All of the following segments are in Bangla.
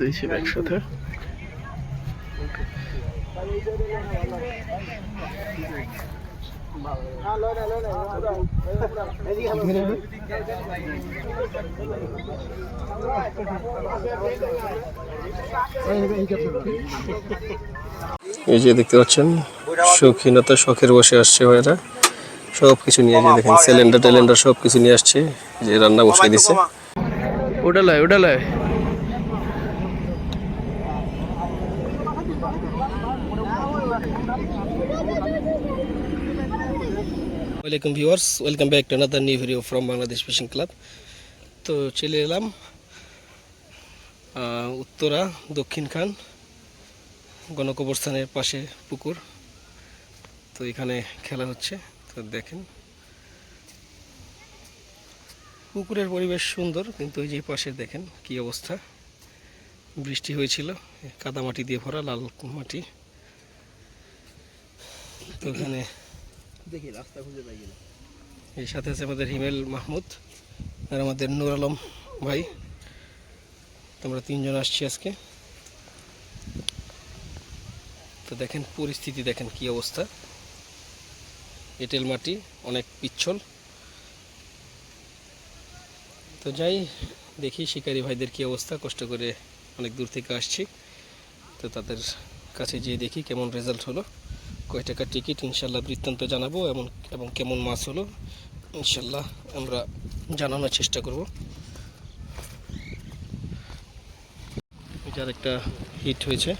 দুই ছিপ একসাথে। এই যে দেখতে পাচ্ছেন, শৌখিনতা শখের বসে আসছে ভাইরা সব কিছু নিয়ে যে দেখেন সিলিন্ডার টেলেন্ডার সব কিছু নিয়ে আসছে, যে রান্না বসাই দিছে। ওটা লয় ওটা লয় welcome viewers, welcome back to another new video from Bangladesh fishing club তো চলে এলাম উত্তরা, দক্ষিণ খান, গণকবরস্থানের পাশে পুকুর। তো এখানে খেলা হচ্ছে, তো দেখেন। পুকুরের পরিবেশ সুন্দর, কিন্তু ওই যে পাশে দেখেন কি অবস্থা। বৃষ্টি হয়েছিল কাদা মাটি দিয়ে ভরা, লাল মাটি। তো এখানে দেখি, রাস্তা খুঁজে পাই এর সাথে আছে আমাদের হিমেল মাহমুদ আর আমাদের নূর আলম ভাই। তো আমরা তিনজন আসছি আজকে। তো দেখেন, পরিস্থিতি দেখেন কি অবস্থা। এঁটেল মাটি অনেক পিচ্ছল। তো যাই, দেখি শিকারী ভাইদের কি অবস্থা। কষ্ট করে অনেক দূর থেকে আসছি। তো তাদের কাছে যেয়ে দেখি কেমন রেজাল্ট হলো। কয় টাকার টিকিট ইনশাল্লাহ বৃত্তান্ত জানাব এমন এবং কেমন মাছ হলো, ইনশাল্লাহ আমরা জানানোর চেষ্টা করব। এটার একটা হিট হয়েছে।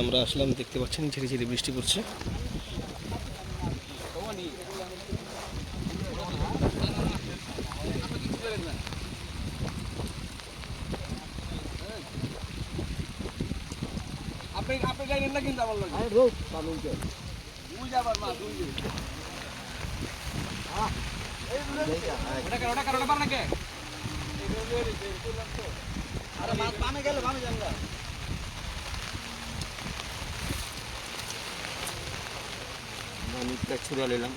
আমরা আসলাম, দেখতে পাচ্ছেন ঝিরি ঝিরি বৃষ্টি পড়ছে। আপনি আপনি যাইলেন না কিন্তু আমার লাগে। আরে রোজ মানুষ তুই যাবার মা তুই ওটা কার ওটা কার ওটা পার নাকি? আরে মাছ বামে গেলে বামে যান মানুষটা ছুড়া নিলাম।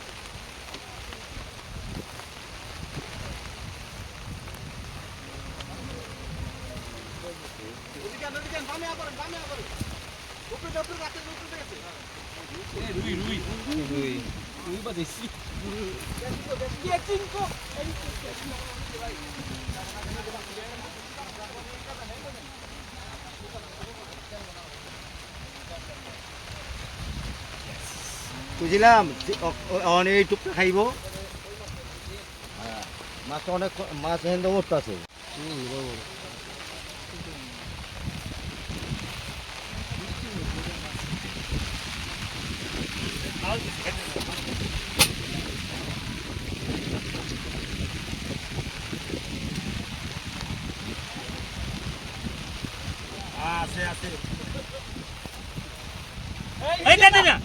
বুঝলাম অনেক এইটুকু খাইব। মাছ অনেক মাছ হেন্দ আছে। আছে আছে। এই না না না।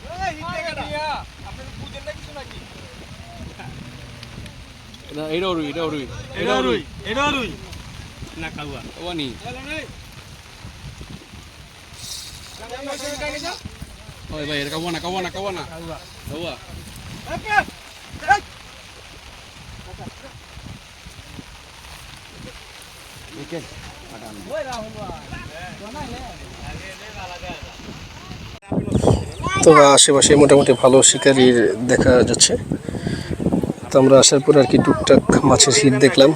আপনি বুঝেন না কিছু নাকি? রুই রুই এটা রুই এটা রুই না ওই ভাই কাওয়া না কাওয়া না না। কাওয়া তো আশেপাশে মোটামুটি ভালো শিকারির দেখা যাচ্ছে। তো আমরা আসার পর আর কি টুকটাক মাছের হিট দেখলাম।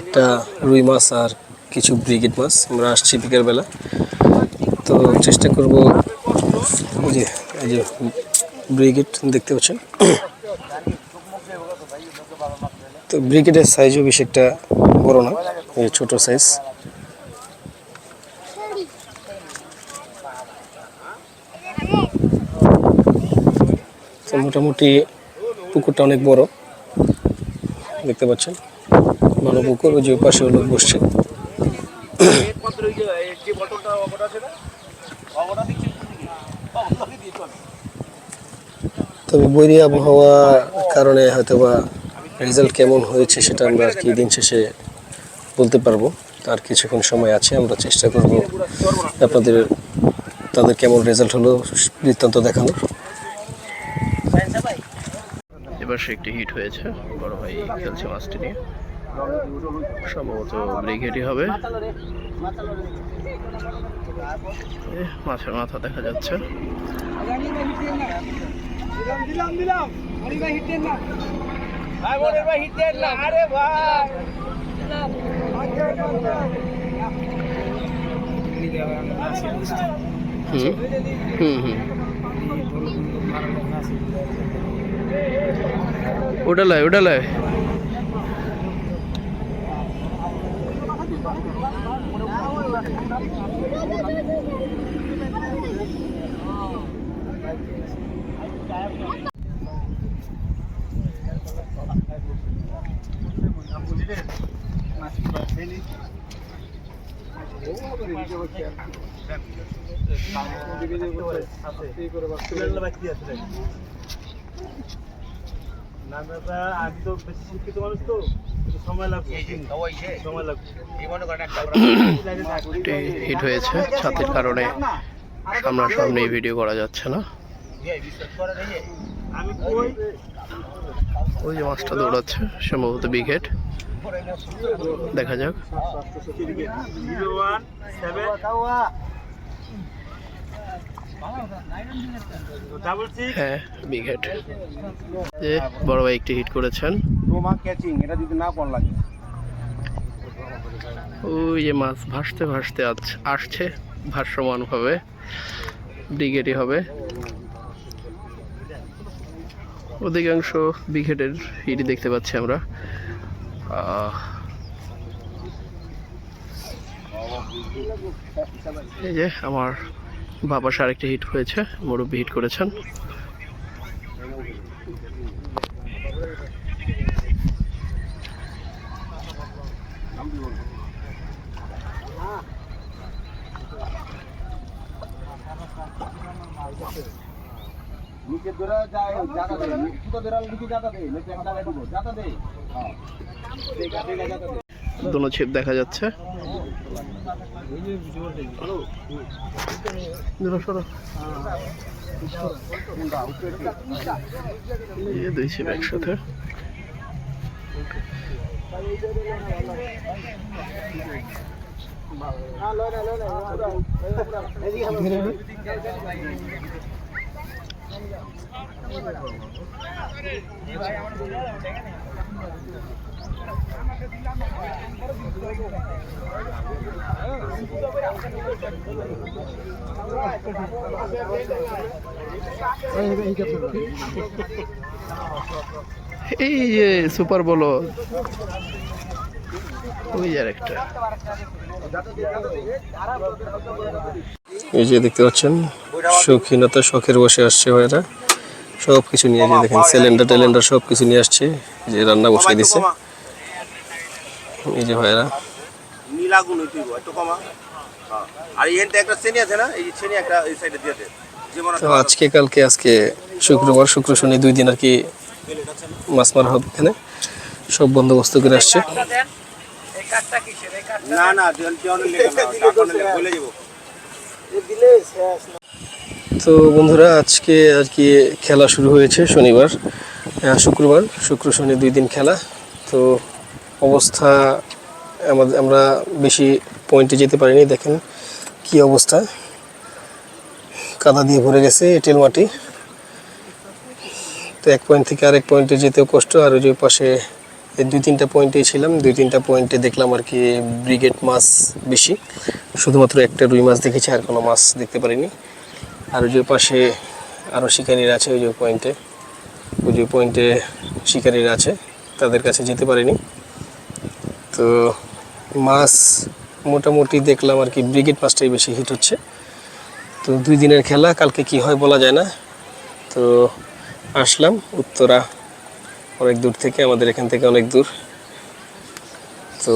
একটা রুই মাছ আর কিছু ব্রিগেড মাছ। আমরা আসছি বিকেলবেলা। তো চেষ্টা করব যে, এই যে ব্রিগেড দেখতে পাচ্ছেন। তো ব্রিগেডের সাইজও বেশ একটা বড় না ছোট সাইজ মোটামুটি পুকুরটা অনেক বড়। দেখতে পাচ্ছেন? ভালো পুকুর, ওই যে পাশে লোক বসছে। তবে বৈরী আবহাওয়া কারণে হয়তো বা রেজাল্ট কেমন হয়েছে সেটা আমরা আর কি দিন শেষে বলতে পারব। আর কিছুক্ষণ সময় আছে, আমরা চেষ্টা করব আপনাদের, তাদের কেমন রেজাল্ট হলো বৃত্তান্ত দেখানোর। সে একটি হিট হয়েছে। বড় ভাই খেলছে মাছটি নিয়ে। সম্ভবত ব্রিগেডই হবে। মাছের মাথা দেখা যাচ্ছে। হুম হুম হুম। ওটা লয় ওটা লয় আমি তো বেশি শিক্ষিত মানুষ তো হিট হয়েছে ছাতির কারণে সামনাসামনি ভিডিও করা যাচ্ছে না। ওই যে মাছটা দৌড়াচ্ছে সম্ভবত বিঘেট দেখা যাক। হ্যাঁ বিঘেট যে বড় ভাই একটি হিট করেছেন। ওই যে মাছ ভাসতে ভাসতে আসছে ভাসমানভাবে ব্রিগেডই হবে। অধিকাংশ ব্রিগেডের হিটই দেখতে পাচ্ছি আমরা। এই যে আমার বাবা আরেকটি হিট হয়েছে মুরব্বী হিট করেছেন। নিচে ধরে যায় জায়গা দে দুটো ধরে নিচে জায়গা দে নিচে একটা দে। হ্যাঁ দে দুনো ছিপ দেখা যাচ্ছে। দুটো সরো। এই যে দুই ছিপ একসাথে এই যে সুপার বলো এই যে দেখতে পাচ্ছেন, শৌখিনতা শখের বসে আসছে ভাইরা সব কিছু নিয়ে যে দেখেন সিলিন্ডার টেলেন্ডার সব কিছু নিয়ে আসছে যে রান্না বসিয়ে দিছে। এই যে ভাইরা নীলাগুন হইতে একটু কমা। হ্যাঁ। আর এখানটা একটা শ্রেণি আছে না? এই শ্রেণি একটা এই সাইডে দিয়েছে যেমন তো আজকে কালকে আজকে শুক্রবার শুক্র শনি দুই দিন আর কি মাছ মারা হবে এখানে। সব বন্দোবস্ত করে আসছে। না না তো বন্ধুরা আজকে আর কি খেলা শুরু হয়েছে শনিবার। শুক্রবার শুক্র শনি দুই দিন খেলা। তো অবস্থা আমাদের আমরা বেশি পয়েন্টে যেতে পারিনি, দেখেন কি অবস্থা। কাদা দিয়ে ভরে গেছে এঁটেল মাটি। তো এক পয়েন্ট থেকে আরেক পয়েন্টে যেতেও কষ্ট, আর ওই যে পাশে দুই তিনটা পয়েন্টেই ছিলাম, দুই তিনটা পয়েন্টে দেখলাম আর কি ব্রিগেড মাছ বেশি। শুধুমাত্র একটা রুই মাছ দেখেছি, আর কোনো মাছ দেখতে পারিনি। আর ওই যে পাশে আরও শিকারীরা আছে, ওই যে পয়েন্টে ওই যে পয়েন্টে শিকারীরা আছে, তাদের কাছে যেতে পারিনি। তো মাছ মোটামুটি দেখলাম আর কি, ব্রিগেড মাছটাই বেশি হিট হচ্ছে। তো দুই দিনের খেলা, কালকে কি হয় বলা যায় না। তো আসলাম উত্তরা, অনেক দূর থেকে, আমাদের এখান থেকে অনেক দূর। তো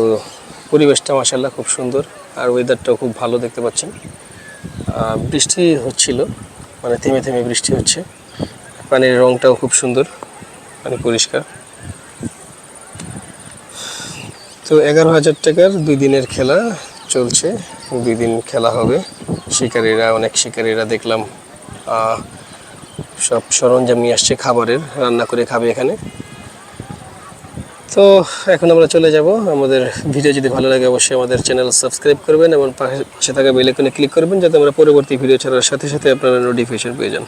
পরিবেশটা মাসাল্লাহ খুব সুন্দর, আর ওয়েদারটাও খুব ভালো দেখতে পাচ্ছেন। বৃষ্টি হচ্ছিল মানে থেমে থেমে বৃষ্টি হচ্ছে। পানির রংটাও খুব সুন্দর মানে পরিষ্কার। তো এগারো হাজার টাকার দুই দিনের খেলা চলছে। দুই দিন খেলা হবে। শিকারীরা, অনেক শিকারীরা দেখলাম সব সরঞ্জাম নিয়ে আসছে খাবারের, রান্না করে খাবে এখানে। তো এখন আমরা চলে যাব। আমাদের ভিডিও যদি ভালো লাগে অবশ্যই আমাদের চ্যানেল সাবস্ক্রাইব করবেন এবং পাশে থাকা বেল আইকনে ক্লিক করবেন যাতে আমরা পরবর্তী ভিডিও ছাড়ার সাথে সাথে আপনারা নোটিফিকেশন পেয়ে যান।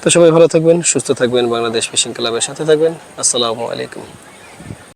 তো সবাই ভালো থাকবেন, সুস্থ থাকবেন, বাংলাদেশ ফিশিং ক্লাবের সাথে থাকবেন। আসসালামু আলাইকুম।